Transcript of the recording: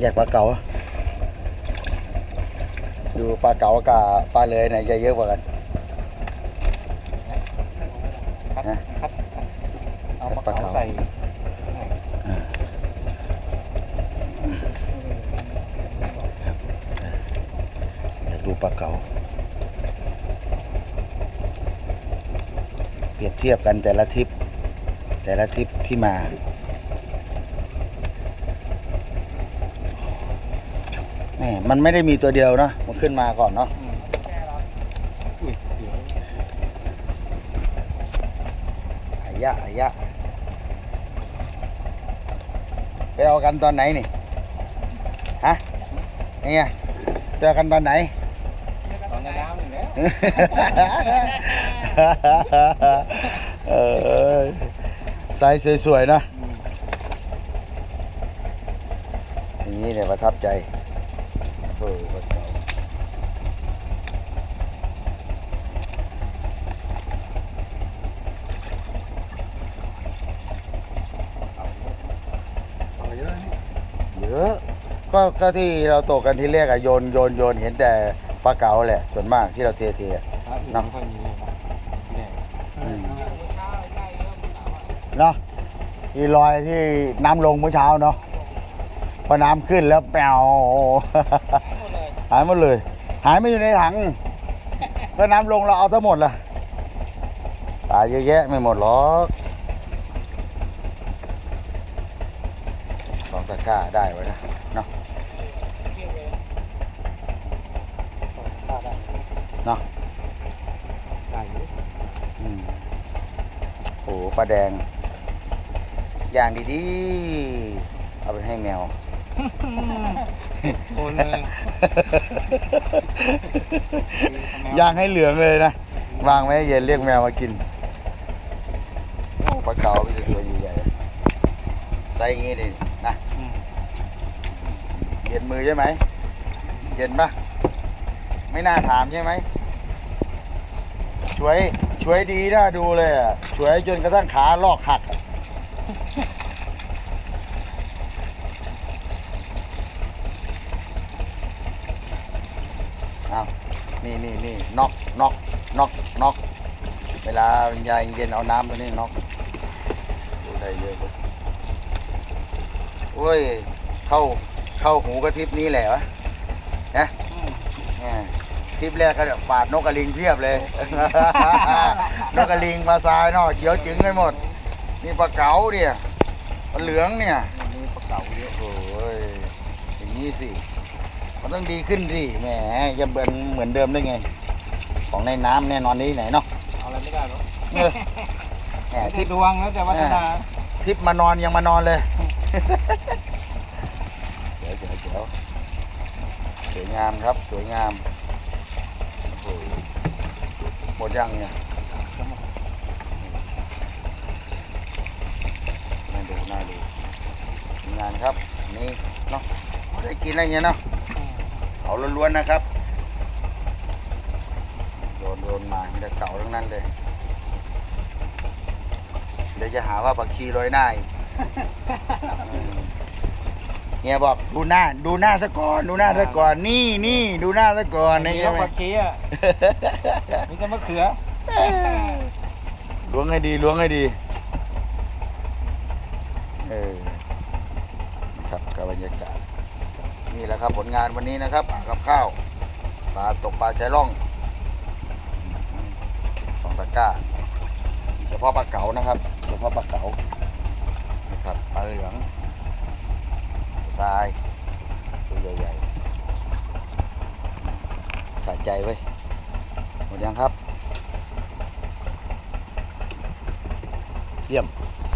แยกปลาเก๋าดูปลาเก๋ากับปลาเลยไหนจะเยอะกว่ากันครับนะครับเอาปปลาลาเก๋าเก๋าใส่อยากดูปลาเก๋าเปรียบเทียบกันแต่ละทริปแต่ละทริปที่มา แม่มันไม่ได้มีตัวเดียวเนาะมันขึ้นมาก่อนเนาะอืมอุ้ยเดี๋ยวอายะอายะไปเอากันตอนไหนนี่ฮะเนี่ยเจอกันตอนไหนตอนในน้ำอยู่แล้วเออไซส์สวยๆนะอืมอย่างนี้เนี่ยประทับใจ โอ้โหปลาเก๋าเอาเยอะนี่เยอะก็ก็ที่เราตกกันที่แรกอะโยนโยนโยนเห็นแต่ปลาเก๋าแหละ ส่วนมากที่เราเทเทอะ พระอื่นเนาะไม่ค่อยมีเลยนะที่ไหนอืม เนาะที่ลอยที่น้ำลงเมื่อเช้าเนาะ พอน้ำขึ้นแล้วแปวหายหมดเลย หายไม่อยู่ในถังก็น้ำลงเราเอาทั้งหมดละตายเยอะแยะไม่หมดหรอกสองตะกร้าได้ไว้นะเนาะได้ได้เนาะได้อยู่อืมโอ้โหปลาแดง อย่างดีๆ เอาไปให้แมว โอนเลย ย่างให้เหลืองเลยนะ วางไว้ให้เย็นเรียกแมวมากินโอ้ปลาเก๋ามีแต่ตัวใหญ่ๆไซส์อย่างงี้ดินะอืมเย็นมือใช่ไหมเย็นปะไม่น่าถามใช่ไหมช่วยช่วยดีน่าดูเลยอะช่วยจนกระทั่งขาลอกหัก เอานี่นี่นี่น็อกน็อกน็อกน็อกเวลายายเย็นเอาน้ำตัวนี้น็อกดูได้เยอะเลยโอ้ย เข้าเข้าหูกระทิบนี้แหละวะนะอืมแหมทริปแรกก็ปาดนกกระลิงเพียบเลย นกกระลิงมาทรายเนาะเขียวจึงไปหมด นี่ปลาเก๋าเนี่ยปลาเหลืองเนี่ยวันนี้ปลาเก๋าเยอะโอ้ยอย่างนี้สิ มันต้องดีขึ้นสิแหมจะเหมือนเหมือนเดิมได้ไง ของในน้ำแน่นอนนี้ไหนเนาะเอาอะไรไม่ได้หรอกเออแหมทริที่ปดวงแล้วแต่วัฒนาทริปมานอนยังมานอนเลย เดี๋ยวเดี๋ยวเดี๋ยวสวยงามครับ สวยงามโอ้โหหมดยังเนี่ยน่าดูน่าดูทีมงานครับนี่เนาะไม่ได้กินอะไรเงี้ยเนาะ เขาล้วนๆนะครับ โดนโดนมามีแต่เก่าทั้งนั้นเลย เดี๋ยวจะหาว่าปักคีลอยหน้าอีกอืมเฮียบอกดูหน้าดูหน้าซะก่อนดูหน้าซะก่อนนี่นี่ดูหน้าซะก่อนนี่นี่แล้ใช่วไหมปลาเกี้อะมีแต่มะเขือล้วงให้ดีล้วงให้ดี เออนะครับกับบรรยากาศ นี่แหละครับผลงานวันนี้นะครับกับข้าวปลาตกปลาใชายล่องสองตะกร้าเฉพาะปลาเก๋านะครับเฉพาะปลาเก๋านะครับปลาเหลืองทรายตัวใหญ่ๆสะใจไว้ยหมดยังครับ เยี่ยม